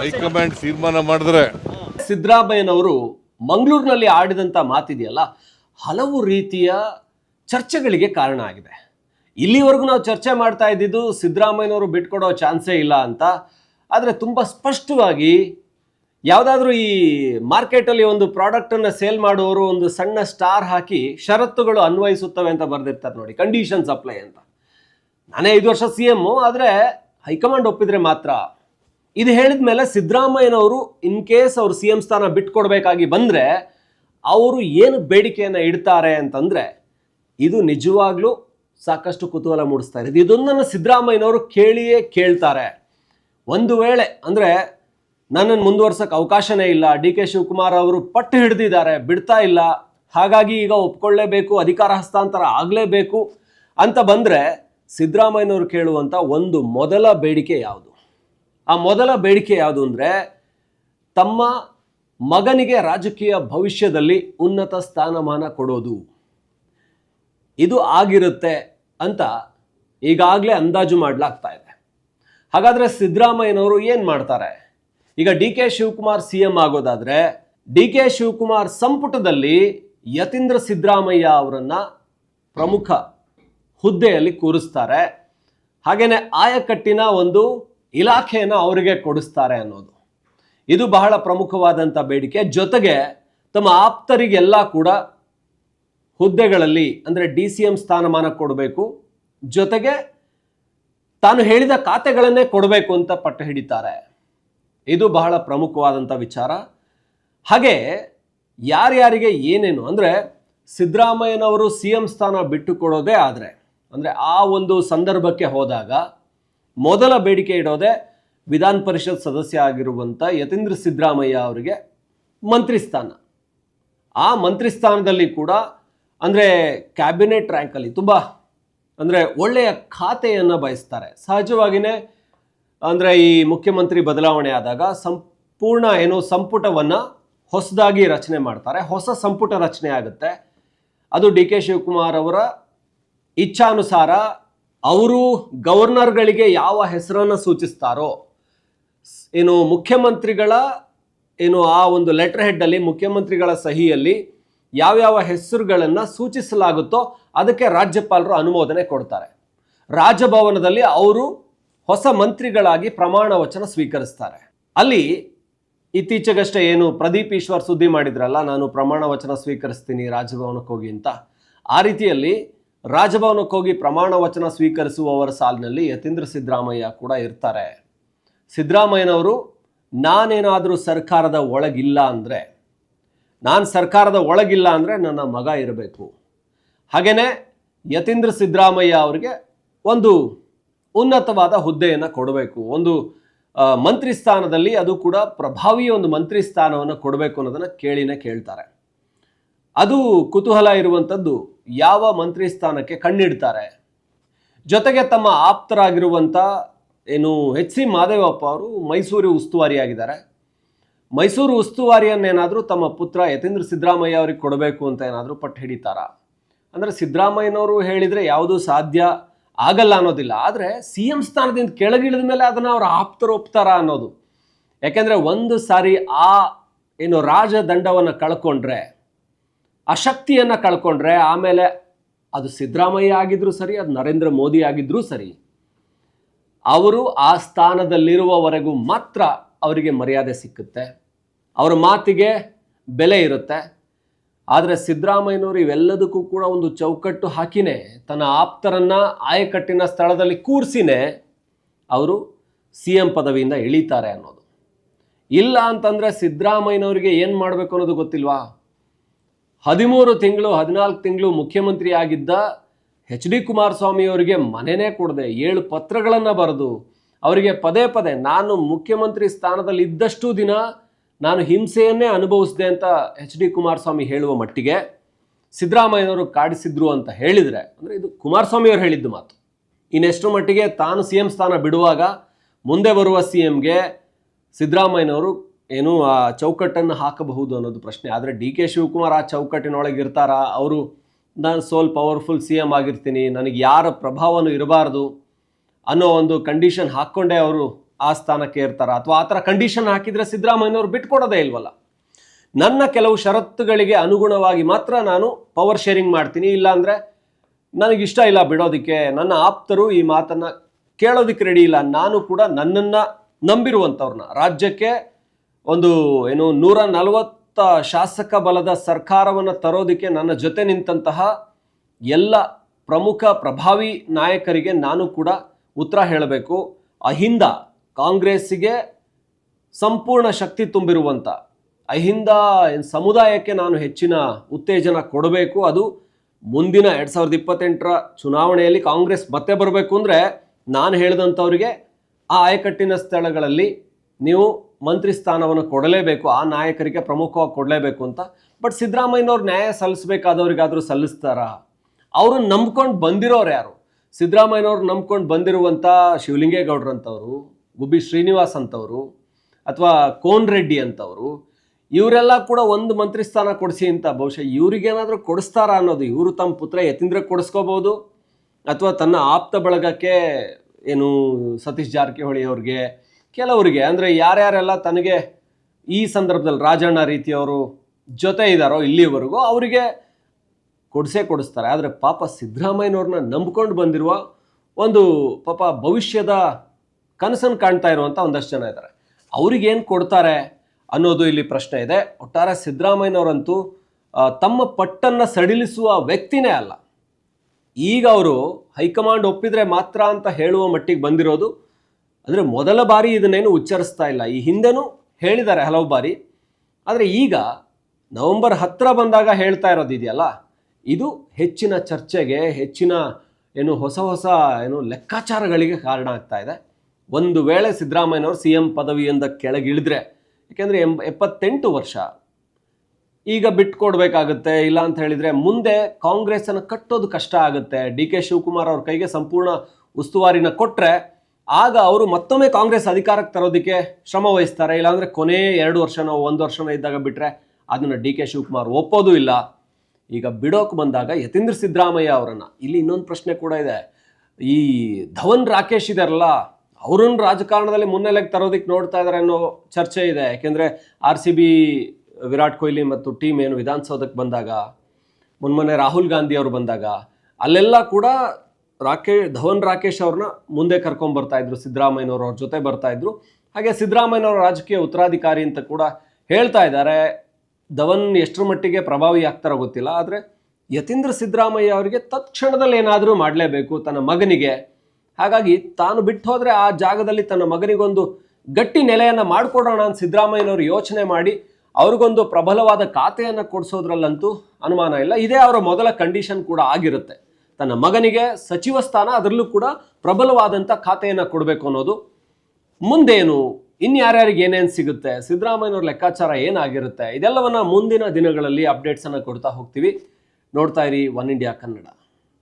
High command ತೀರ್ಮಾನ ಮಾಡಿದ್ರೆ. ಸಿದ್ದರಾಮಯ್ಯನವರು ಮಂಗಳೂರಿನಲ್ಲಿ ಆಡಿದಂಥ ಮಾತಿದೆಯಲ್ಲ ಹಲವು ರೀತಿಯ ಚರ್ಚೆಗಳಿಗೆ ಕಾರಣ ಆಗಿದೆ. ಇಲ್ಲಿವರೆಗೂ ನಾವು ಚರ್ಚೆ ಮಾಡ್ತಾ ಇದ್ದಿದ್ದು ಸಿದ್ದರಾಮಯ್ಯನವರು ಬಿಟ್ಕೊಡೋ ಚಾನ್ಸೇ ಇಲ್ಲ ಅಂತ. ಆದರೆ ತುಂಬ ಸ್ಪಷ್ಟವಾಗಿ ಯಾವುದಾದ್ರೂ ಈ ಮಾರ್ಕೆಟಲ್ಲಿ ಒಂದು ಪ್ರಾಡಕ್ಟನ್ನು ಸೇಲ್ ಮಾಡುವವರು ಒಂದು ಸಣ್ಣ ಸ್ಟಾರ್ ಹಾಕಿ ಷರತ್ತುಗಳು ಅನ್ವಯಿಸುತ್ತವೆ ಅಂತ ಬರೆದಿರ್ತಾರೆ ನೋಡಿ ಕಂಡೀಷನ್ಸ್ ಅಪ್ಲೈ ಅಂತ. ನಾನೇ ಐದು ವರ್ಷ ಸಿ ಎಮ್ಮು ಆದರೆ ಹೈಕಮಾಂಡ್ ಒಪ್ಪಿದ್ರೆ ಮಾತ್ರ. ಇದು ಹೇಳಿದ ಮೇಲೆ ಸಿದ್ದರಾಮಯ್ಯನವರು ಇನ್ ಕೇಸ್ ಅವರು ಸಿ ಎಂ ಸ್ಥಾನ ಬಿಟ್ಕೊಡ್ಬೇಕಾಗಿ ಬಂದರೆ ಅವರು ಏನು ಬೇಡಿಕೆಯನ್ನು ಇಡ್ತಾರೆ ಅಂತಂದರೆ ಇದು ನಿಜವಾಗ್ಲೂ ಸಾಕಷ್ಟು ಕುತೂಹಲ ಮೂಡಿಸ್ತಾ ಇದೆ ಇದೊಂದನ್ನು ಸಿದ್ದರಾಮಯ್ಯನವರು ಕೇಳಿಯೇ ಕೇಳ್ತಾರೆ. ಒಂದು ವೇಳೆ ಅಂದರೆ ನನ್ನನ್ನು ಮುಂದುವರ್ಸೋಕ್ಕೆ ಅವಕಾಶನೇ ಇಲ್ಲ, ಡಿ ಕೆ ಶಿವಕುಮಾರ್ ಅವರು ಪಟ್ಟು ಹಿಡಿದಿದ್ದಾರೆ, ಬಿಡ್ತಾ ಇಲ್ಲ, ಹಾಗಾಗಿ ಈಗ ಒಪ್ಕೊಳ್ಳೇಬೇಕು, ಅಧಿಕಾರ ಹಸ್ತಾಂತರ ಆಗಲೇಬೇಕು ಅಂತ ಬಂದರೆ ಸಿದ್ದರಾಮಯ್ಯನವರು ಕೇಳುವಂಥ ಒಂದು ಮೊದಲ ಬೇಡಿಕೆ ಯಾವುದು? ಆ ಮೊದಲ ಬೇಡಿಕೆ ಯಾವುದು ಅಂದರೆ ತಮ್ಮ ಮಗನಿಗೆ ರಾಜಕೀಯ ಭವಿಷ್ಯದಲ್ಲಿ ಉನ್ನತ ಸ್ಥಾನಮಾನ ಕೊಡೋದು. ಇದು ಆಗಿರುತ್ತೆ ಅಂತ ಈಗಾಗಲೇ ಅಂದಾಜು ಮಾಡಲಾಗ್ತಾ ಇದೆ. ಹಾಗಾದರೆ ಸಿದ್ದರಾಮಯ್ಯನವರು ಏನು ಮಾಡ್ತಾರೆ? ಈಗ D K Shivakumar C M ಆಗೋದಾದರೆ D K Shivakumar ಸಂಪುಟದಲ್ಲಿ ಯತೀಂದ್ರ ಸಿದ್ದರಾಮಯ್ಯ ಅವರನ್ನು ಪ್ರಮುಖ ಹುದ್ದೆಯಲ್ಲಿ ಕೂರಿಸ್ತಾರೆ. ಹಾಗೆಯೇ ಆಯಕಟ್ಟಿನ ಒಂದು ಇಲಾಖೆಯನ್ನು ಅವರಿಗೆ ಕೊಡಿಸ್ತಾರೆ ಅನ್ನೋದು. ಇದು ಬಹಳ ಪ್ರಮುಖವಾದಂಥ ಬೇಡಿಕೆ. ಜೊತೆಗೆ ತಮ್ಮ ಆಪ್ತರಿಗೆಲ್ಲ ಕೂಡ ಹುದ್ದೆಗಳಲ್ಲಿ ಅಂದರೆ ಡಿ ಸಿ ಎಂ ಸ್ಥಾನಮಾನ ಕೊಡಬೇಕು. ಜೊತೆಗೆ ತಾನು ಹೇಳಿದ ಖಾತೆಗಳನ್ನೇ ಕೊಡಬೇಕು ಅಂತ ಪಟ್ಟು ಹಿಡಿತಾರೆ. ಇದು ಬಹಳ ಪ್ರಮುಖವಾದಂಥ ವಿಚಾರ. ಹಾಗೆ ಯಾರ್ಯಾರಿಗೆ ಏನೇನು ಅಂದರೆ ಸಿದ್ದರಾಮಯ್ಯನವರು ಸಿ ಎಂ ಸ್ಥಾನ ಬಿಟ್ಟು ಕೊಡೋದೇ ಆದರೆ ಅಂದರೆ ಆ ಒಂದು ಸಂದರ್ಭಕ್ಕೆ ಹೋದಾಗ ಮೊದಲ ಬೇಡಿಕೆ ಇಡೋದೇ ವಿಧಾನ ಪರಿಷತ್ ಸದಸ್ಯ ಆಗಿರುವಂಥ ಯತೀಂದ್ರ ಸಿದ್ದರಾಮಯ್ಯ ಅವರಿಗೆ ಮಂತ್ರಿ ಸ್ಥಾನ ಆ ಮಂತ್ರಿ ಸ್ಥಾನದಲ್ಲಿ ಕೂಡ ಅಂದರೆ ಕ್ಯಾಬಿನೆಟ್ ರ್ಯಾಂಕಲ್ಲಿ ತುಂಬ ಅಂದರೆ ಒಳ್ಳೆಯ ಖಾತೆಯನ್ನು ಬಯಸ್ತಾರೆ. ಸಹಜವಾಗಿಯೇ ಅಂದರೆ ಈ ಮುಖ್ಯಮಂತ್ರಿ ಬದಲಾವಣೆ ಆದಾಗ ಸಂಪೂರ್ಣ ಏನು ಸಂಪುಟವನ್ನು ಹೊಸದಾಗಿ ರಚನೆ ಮಾಡ್ತಾರೆ. ಹೊಸ ಸಂಪುಟ ರಚನೆ ಆಗುತ್ತೆ. ಅದು ಡಿ ಕೆ ಶಿವಕುಮಾರ್ ಅವರ ಇಚ್ಛಾನುಸಾರ ಅವರು ಗವರ್ನರ್ಗಳಿಗೆ ಯಾವ ಹೆಸರನ್ನು ಸೂಚಿಸ್ತಾರೋ, ಏನು ಮುಖ್ಯಮಂತ್ರಿಗಳ, ಏನು ಆ ಒಂದು ಲೆಟರ್ ಹೆಡ್ಡಲ್ಲಿ ಮುಖ್ಯಮಂತ್ರಿಗಳ ಸಹಿಯಲ್ಲಿ ಯಾವ್ಯಾವ ಹೆಸರುಗಳನ್ನು ಸೂಚಿಸಲಾಗುತ್ತೋ ಅದಕ್ಕೆ ರಾಜ್ಯಪಾಲರು ಅನುಮೋದನೆ ಕೊಡ್ತಾರೆ. ರಾಜಭವನದಲ್ಲಿ ಅವರು ಹೊಸ ಮಂತ್ರಿಗಳಾಗಿ ಪ್ರಮಾಣ ವಚನ ಸ್ವೀಕರಿಸ್ತಾರೆ. ಅಲ್ಲಿ ಇತ್ತೀಚೆಗಷ್ಟೇ ಏನು ಪ್ರದೀಪ್ ಈಶ್ವರ್ ಸುದ್ದಿ ಮಾಡಿದ್ರಲ್ಲ, ನಾನು ಪ್ರಮಾಣ ವಚನ ಸ್ವೀಕರಿಸ್ತೀನಿ ರಾಜಭವನಕ್ಕೆ ಹೋಗಿ ಅಂತ. ಆ ರೀತಿಯಲ್ಲಿ ರಾಜಭವನಕ್ಕೆ ಹೋಗಿ ಪ್ರಮಾಣ ವಚನ ಸ್ವೀಕರಿಸುವವರ ಸಾಲಿನಲ್ಲಿ ಯತೀಂದ್ರ ಸಿದ್ದರಾಮಯ್ಯ ಕೂಡ ಇರ್ತಾರೆ. ಸಿದ್ದರಾಮಯ್ಯನವರು, ನಾನೇನಾದರೂ ಸರ್ಕಾರದ ಒಳಗಿಲ್ಲ ಅಂದರೆ, ನಾನು ಸರ್ಕಾರದ ಒಳಗಿಲ್ಲ ಅಂದರೆ ನನ್ನ ಮಗ ಇರಬೇಕು. ಹಾಗೆಯೇ ಯತೀಂದ್ರ ಸಿದ್ದರಾಮಯ್ಯ ಅವರಿಗೆ ಒಂದು ಉನ್ನತವಾದ ಹುದ್ದೆಯನ್ನು ಕೊಡಬೇಕು. ಒಂದು ಮಂತ್ರಿ ಸ್ಥಾನದಲ್ಲಿ ಅದು ಕೂಡ ಪ್ರಭಾವಿ ಒಂದು ಮಂತ್ರಿ ಸ್ಥಾನವನ್ನು ಕೊಡಬೇಕು ಅನ್ನೋದನ್ನು ಕೇಳಿನೇ ಕೇಳ್ತಾರೆ. ಅದು ಕುತೂಹಲ ಇರುವಂಥದ್ದು ಯಾವ ಮಂತ್ರಿ ಸ್ಥಾನಕ್ಕೆ ಕಣ್ಣಿಡ್ತಾರೆ. ಜೊತೆಗೆ ತಮ್ಮ ಆಪ್ತರಾಗಿರುವಂಥ ಏನು ಎಚ್ ಸಿ ಮಾದೇವಪ್ಪ ಅವರು ಮೈಸೂರು ಉಸ್ತುವಾರಿಯಾಗಿದ್ದಾರೆ. ಮೈಸೂರು ಉಸ್ತುವಾರಿಯನ್ನೇನಾದರೂ ತಮ್ಮ ಪುತ್ರ ಯತೀಂದ್ರ ಸಿದ್ದರಾಮಯ್ಯ ಅವರಿಗೆ ಕೊಡಬೇಕು ಅಂತ ಏನಾದರೂ ಪಟ್ಟು ಹಿಡಿತಾರಾ? ಅಂದರೆ ಸಿದ್ದರಾಮಯ್ಯನವರು ಹೇಳಿದರೆ ಯಾವುದೂ ಸಾಧ್ಯ ಆಗಲ್ಲ ಅನ್ನೋದಿಲ್ಲ. ಆದರೆ ಸಿ ಎಂ ಸ್ಥಾನದಿಂದ ಕೆಳಗಿಳಿದ ಮೇಲೆ ಅದನ್ನು ಅವರು ಆಪ್ತರು ಒಪ್ತಾರಾ ಅನ್ನೋದು. ಯಾಕೆಂದರೆ ಒಂದು ಸಾರಿ ಆ ಏನು ರಾಜದಂಡವನ್ನು ಕಳ್ಕೊಂಡ್ರೆ ಆ ಶಕ್ತಿಯನ್ನು ಕಳ್ಕೊಂಡ್ರೆ ಆಮೇಲೆ ಅದು ಸಿದ್ದರಾಮಯ್ಯ ಆಗಿದ್ರೂ ಸರಿ, ಅದು ನರೇಂದ್ರ ಮೋದಿ ಆಗಿದ್ರೂ ಸರಿ, ಅವರು ಆ ಸ್ಥಾನದಲ್ಲಿರುವವರೆಗೂ ಮಾತ್ರ ಅವರಿಗೆ ಮರ್ಯಾದೆ ಸಿಕ್ಕುತ್ತೆ. ಅವರ ಮಾತಿಗೆ ಬೆಲೆ ಇರುತ್ತೆ. ಆದರೆ ಸಿದ್ದರಾಮಯ್ಯನವರು ಇವೆಲ್ಲದಕ್ಕೂ ಕೂಡ ಒಂದು ಚೌಕಟ್ಟು ಹಾಕಿನೇ, ತನ್ನ ಆಪ್ತರನ್ನು ಆಯಕಟ್ಟಿನ ಸ್ಥಳದಲ್ಲಿ ಕೂರಿಸಿನೇ ಅವರು ಸಿ ಎಂ ಪದವಿಯಿಂದ ಇಳಿತಾರೆ ಅನ್ನೋದು. ಇಲ್ಲ ಅಂತಂದರೆ ಸಿದ್ದರಾಮಯ್ಯನವರಿಗೆ ಏನು ಮಾಡಬೇಕು ಅನ್ನೋದು ಗೊತ್ತಿಲ್ವಾ? ಹದಿಮೂರು ತಿಂಗಳು, ಹದಿನಾಲ್ಕು ತಿಂಗಳು ಮುಖ್ಯಮಂತ್ರಿ ಆಗಿದ್ದ ಎಚ್ ಡಿ ಕುಮಾರಸ್ವಾಮಿ ಅವರಿಗೆ ಮನೆನೇ ಕೊಡದೆ ಏಳು ಪತ್ರಗಳನ್ನು ಬರೆದು ಅವರಿಗೆ ಪದೇ ಪದೇ ನಾನು ಮುಖ್ಯಮಂತ್ರಿ ಸ್ಥಾನದಲ್ಲಿ ಇದ್ದಷ್ಟು ದಿನ ನಾನು ಹಿಂಸೆಯನ್ನೇ ಅನುಭವಿಸಿದೆ ಅಂತ ಎಚ್ ಡಿ ಕುಮಾರಸ್ವಾಮಿ ಹೇಳುವ ಮಟ್ಟಿಗೆ ಸಿದ್ದರಾಮಯ್ಯನವರು ಕಾಡಿಸಿದ್ರು ಅಂತ ಹೇಳಿದರೆ, ಅಂದರೆ ಇದು ಕುಮಾರಸ್ವಾಮಿ ಅವರು ಹೇಳಿದ್ದು ಮಾತು. ಇನ್ನೆಷ್ಟು ಮಟ್ಟಿಗೆ ತಾನು ಸಿ ಎಂ ಸ್ಥಾನ ಬಿಡುವಾಗ ಮುಂದೆ ಬರುವ ಸಿ ಎಂಗೆ ಸಿದ್ದರಾಮಯ್ಯನವರು ಏನು ಆ ಚೌಕಟ್ಟನ್ನು ಹಾಕಬಹುದು ಅನ್ನೋದು ಪ್ರಶ್ನೆ. ಆದರೆ ಡಿ ಕೆ ಶಿವಕುಮಾರ್ ಆ ಚೌಕಟ್ಟಿನೊಳಗೆ ಇರ್ತಾರಾ? ಅವರು, ನಾನು ಸೋಲ್ ಪವರ್ಫುಲ್ ಸಿ ಎಂ ಆಗಿರ್ತೀನಿ. ನನಗೆ ಯಾರ ಪ್ರಭಾವನೂ ಇರಬಾರ್ದು ಅನ್ನೋ ಒಂದು ಕಂಡೀಷನ್ ಹಾಕ್ಕೊಂಡೇ ಅವರು ಆ ಸ್ಥಾನಕ್ಕೆ ಇರ್ತಾರ? ಅಥವಾ ಆ ಥರ ಕಂಡೀಷನ್ ಹಾಕಿದರೆ ಸಿದ್ದರಾಮಯ್ಯನವರು ಬಿಟ್ಕೊಡೋದೇ ಇಲ್ವಲ್ಲ? ನನ್ನ ಕೆಲವು ಷರತ್ತುಗಳಿಗೆ ಅನುಗುಣವಾಗಿ ಮಾತ್ರ ನಾನು ಪವರ್ ಶೇರಿಂಗ್ ಮಾಡ್ತೀನಿ. ಇಲ್ಲಾಂದರೆ ನನಗಿಷ್ಟ ಇಲ್ಲ ಬಿಡೋದಕ್ಕೆ. ನನ್ನ ಆಪ್ತರು ಈ ಮಾತನ್ನು ಕೇಳೋದಕ್ಕೆ ರೆಡಿ ಇಲ್ಲ. ನಾನು ಕೂಡ ನನ್ನನ್ನು ನಂಬಿರುವಂಥವ್ರನ್ನ ರಾಜ್ಯಕ್ಕೆ ಒಂದು ಏನು ನೂರ ನಲವತ್ತ ಶಾಸಕ ಬಲದ ಸರ್ಕಾರವನ್ನು ತರೋದಕ್ಕೆ ನನ್ನ ಜೊತೆ ನಿಂತಹ ಎಲ್ಲ ಪ್ರಮುಖ ಪ್ರಭಾವಿ ನಾಯಕರಿಗೆ ನಾನು ಕೂಡ ಉತ್ತರ ಹೇಳಬೇಕು. ಅಹಿಂದ ಕಾಂಗ್ರೆಸ್ಸಿಗೆ ಸಂಪೂರ್ಣ ಶಕ್ತಿ ತುಂಬಿರುವಂಥ ಅಹಿಂದ ಸಮುದಾಯಕ್ಕೆ ನಾನು ಹೆಚ್ಚಿನ ಉತ್ತೇಜನ ಕೊಡಬೇಕು. ಅದು ಮುಂದಿನ ಎರಡು ಸಾವಿರದ ಇಪ್ಪತ್ತೆಂಟರ ಚುನಾವಣೆಯಲ್ಲಿ ಕಾಂಗ್ರೆಸ್ ಮತ್ತೆ ಬರಬೇಕು ಅಂದರೆ ನಾನು ಹೇಳಿದಂಥವ್ರಿಗೆ ಆ ಆಯಕಟ್ಟಿನ ಸ್ಥಳಗಳಲ್ಲಿ ನೀವು ಮಂತ್ರಿ ಸ್ಥಾನವನ್ನು ಕೊಡಲೇಬೇಕು, ಆ ನಾಯಕರಿಗೆ ಪ್ರಮುಖವಾಗಿ ಕೊಡಲೇಬೇಕು ಅಂತ. ಬಟ್ ಸಿದ್ದರಾಮಯ್ಯನವ್ರು ನ್ಯಾಯ ಸಲ್ಲಿಸಬೇಕಾದವ್ರಿಗಾದರೂ ಸಲ್ಲಿಸ್ತಾರಾ? ಅವರು ನಂಬ್ಕೊಂಡು ಬಂದಿರೋರು ಯಾರು? ಸಿದ್ದರಾಮಯ್ಯನವ್ರು ನಂಬ್ಕೊಂಡು ಬಂದಿರುವಂಥ ಶಿವಲಿಂಗೇಗೌಡ್ರಂಥವ್ರು ಗುಬ್ಬಿ ಶ್ರೀನಿವಾಸ್ ಅಂತವರು, ಅಥವಾ ಕೋನ್ ರೆಡ್ಡಿ ಅಂತವರು, ಇವರೆಲ್ಲ ಕೂಡ ಒಂದು ಮಂತ್ರಿ ಸ್ಥಾನ ಕೊಡಿಸಿ ಅಂತ. ಬಹುಶಃ ಇವ್ರಿಗೇನಾದರೂ ಕೊಡಿಸ್ತಾರಾ ಅನ್ನೋದು, ಇವರು ತಮ್ಮ ಪುತ್ರ ಯತೀಂದ್ರ ಕೊಡಿಸ್ಕೋಬೋದು, ಅಥವಾ ತನ್ನ ಆಪ್ತ ಬಳಗಕ್ಕೆ ಏನು ಸತೀಶ್ ಜಾರಕಿಹೊಳಿ ಅವ್ರಿಗೆ ಕೆಲವರಿಗೆ, ಅಂದರೆ ಯಾರ್ಯಾರೆಲ್ಲ ತನಗೆ ಈ ಸಂದರ್ಭದಲ್ಲಿ ರಾಜಣ್ಣ ರೀತಿಯವರು ಜೊತೆ ಇದ್ದಾರೋ ಇಲ್ಲಿವರೆಗೂ ಅವರಿಗೆ ಕೊಡಿಸೇ ಕೊಡಿಸ್ತಾರೆ. ಆದರೆ ಪಾಪ ಸಿದ್ದರಾಮಯ್ಯನವ್ರನ್ನ ನಂಬ್ಕೊಂಡು ಬಂದಿರುವ ಒಂದು ಪಾಪ ಭವಿಷ್ಯದ ಕನಸನ್ನು ಕಾಣ್ತಾ ಇರುವಂಥ ಒಂದಷ್ಟು ಜನ ಇದ್ದಾರೆ. ಅವ್ರಿಗೇನು ಕೊಡ್ತಾರೆ ಅನ್ನೋದು ಇಲ್ಲಿ ಪ್ರಶ್ನೆ ಇದೆ. ಒಟ್ಟಾರೆ ಸಿದ್ದರಾಮಯ್ಯನವರಂತೂ ತಮ್ಮ ಪಟ್ಟನ್ನು ಸಡಿಲಿಸುವ ವ್ಯಕ್ತಿನೇ ಅಲ್ಲ. ಈಗ ಅವರು ಹೈಕಮಾಂಡ್ ಒಪ್ಪಿದರೆ ಮಾತ್ರ ಅಂತ ಹೇಳುವ ಮಟ್ಟಿಗೆ ಬಂದಿರೋದು ಅಂದರೆ ಮೊದಲ ಬಾರಿ ಇದನ್ನೇನು ಉಚ್ಚರಿಸ್ತಾ ಇಲ್ಲ. ಈ ಹಿಂದೆನೂ ಹೇಳಿದ್ದಾರೆ ಹಲವು ಬಾರಿ. ಆದರೆ ಈಗ ನವೆಂಬರ್ ಹತ್ತಿರ ಬಂದಾಗ ಹೇಳ್ತಾ ಇರೋದು ಇದೆಯಲ್ಲ? ಇದು ಹೆಚ್ಚಿನ ಚರ್ಚೆಗೆ, ಹೆಚ್ಚಿನ ಏನು ಹೊಸ ಹೊಸ ಏನು ಲೆಕ್ಕಾಚಾರಗಳಿಗೆ ಕಾರಣ ಆಗ್ತಾ ಇದೆ. ಒಂದು ವೇಳೆ ಸಿದ್ದರಾಮಯ್ಯನವರು ಸಿ ಎಂ ಪದವಿಯಿಂದ ಕೆಳಗಿಳಿದ್ರೆ, ಯಾಕೆಂದರೆ ಎಂಬ ಎಪ್ಪತ್ತೆಂಟು ವರ್ಷ. ಈಗ ಬಿಟ್ಕೊಡ್ಬೇಕಾಗುತ್ತೆ, ಇಲ್ಲ ಅಂತ ಹೇಳಿದರೆ ಮುಂದೆ ಕಾಂಗ್ರೆಸ್ಸನ್ನು ಕಟ್ಟೋದು ಕಷ್ಟ ಆಗುತ್ತೆ. ಡಿ ಕೆ ಶಿವಕುಮಾರ್ ಅವ್ರ ಕೈಗೆ ಸಂಪೂರ್ಣ ಉಸ್ತುವಾರಿನ ಕೊಟ್ರೆ ಆಗ ಅವರು ಮತ್ತೊಮ್ಮೆ ಕಾಂಗ್ರೆಸ್ ಅಧಿಕಾರಕ್ಕೆ ತರೋದಕ್ಕೆ ಶ್ರಮ ವಹಿಸ್ತಾರೆ. ಇಲ್ಲಾಂದ್ರೆ ಕೊನೆ ಎರಡು ವರ್ಷನೋ ಒಂದು ವರ್ಷನೋ ಇದ್ದಾಗ ಬಿಟ್ರೆ ಅದನ್ನ ಡಿ ಕೆ ಶಿವಕುಮಾರ್ ಒಪ್ಪೋದು ಇಲ್ಲ. ಈಗ ಬಿಡೋಕೆ ಬಂದಾಗ ಯತೀಂದ್ರ ಸಿದ್ದರಾಮಯ್ಯ ಅವರನ್ನು, ಇಲ್ಲಿ ಇನ್ನೊಂದು ಪ್ರಶ್ನೆ ಕೂಡ ಇದೆ. ಈ ಧವನ್ ರಾಕೇಶ್ ಇದಾರಲ್ಲ, ಅವ್ರನ್ನ ರಾಜಕಾರಣದಲ್ಲಿ ಮುನ್ನೆಲೆಗೆ ತರೋದಕ್ಕೆ ನೋಡ್ತಾ ಇದ್ದಾರೆ ಅನ್ನೋ ಚರ್ಚೆ ಇದೆ. ಯಾಕೆಂದ್ರೆ R C B, Virat Kohli ಮತ್ತು ಟೀಮ್ ಏನು ವಿಧಾನಸೌಧಕ್ಕೆ ಬಂದಾಗ ಮುನ್ಮೊನ್ನೆ ರಾಹುಲ್ ಗಾಂಧಿ ಅವರು ಬಂದಾಗ, ಅಲ್ಲೆಲ್ಲ ಕೂಡ ರಾಕೇ, ಧವನ್ ರಾಕೇಶ್ ಅವ್ರನ್ನ ಮುಂದೆ ಕರ್ಕೊಂಡ್ ಬರ್ತಾ ಇದ್ರು, ಸಿದ್ದರಾಮಯ್ಯನವರು ಅವ್ರ ಜೊತೆ ಬರ್ತಾ ಇದ್ರು. ಹಾಗೆ ಸಿದ್ದರಾಮಯ್ಯನವರ ರಾಜಕೀಯ ಉತ್ತರಾಧಿಕಾರಿ ಅಂತ ಕೂಡ ಹೇಳ್ತಾ ಇದ್ದಾರೆ. ಧವನ್ ಎಷ್ಟರ ಮಟ್ಟಿಗೆ ಪ್ರಭಾವಿ ಆಗ್ತಾರೋ ಗೊತ್ತಿಲ್ಲ, ಆದರೆ ಯತೀಂದ್ರ ಸಿದ್ದರಾಮಯ್ಯ ಅವರಿಗೆ ತತ್ಕ್ಷಣದಲ್ಲಿ ಏನಾದರೂ ಮಾಡಲೇಬೇಕು ತನ್ನ ಮಗನಿಗೆ. ಹಾಗಾಗಿ ತಾನು ಬಿಟ್ಟು ಹೋದ್ರೆ ಆ ಜಾಗದಲ್ಲಿ ತನ್ನ ಮಗನಿಗೊಂದು ಗಟ್ಟಿ ನೆಲೆಯನ್ನು ಮಾಡಿಕೊಡೋಣ ಅಂತ ಸಿದ್ದರಾಮಯ್ಯನವರು ಯೋಚನೆ ಮಾಡಿ ಅವ್ರಿಗೊಂದು ಪ್ರಬಲವಾದ ಖಾತೆಯನ್ನು ಕೊಡಿಸೋದ್ರಲ್ಲಂತೂ ಅನುಮಾನ ಇಲ್ಲ. ಇದೇ ಅವರ ಮೊದಲ ಕಂಡೀಷನ್ ಕೂಡ ಆಗಿರುತ್ತೆ. ತನ್ನ ಮಗನಿಗೆ ಸಚಿವ ಸ್ಥಾನ ಅದರಲ್ಲೂ ಕೂಡ ಪ್ರಬಲವಾದಂಥ ಖಾತೆಯನ್ನು ಕೊಡಬೇಕು ಅನ್ನೋದು. ಮುಂದೇನು, ಇನ್ಯಾರ್ಯಾರಿಗೆ ಏನೇನು ಸಿಗುತ್ತೆ, ಸಿದ್ದರಾಮಯ್ಯನವ್ರ ಲೆಕ್ಕಾಚಾರ ಏನಾಗಿರುತ್ತೆ, ಇದೆಲ್ಲವನ್ನ ಮುಂದಿನ ದಿನಗಳಲ್ಲಿ ಅಪ್ಡೇಟ್ಸನ್ನು ಕೊಡ್ತಾ ಹೋಗ್ತೀವಿ. ನೋಡ್ತಾ ಇರಿ, ಒನ್ ಇಂಡಿಯಾ ಕನ್ನಡ.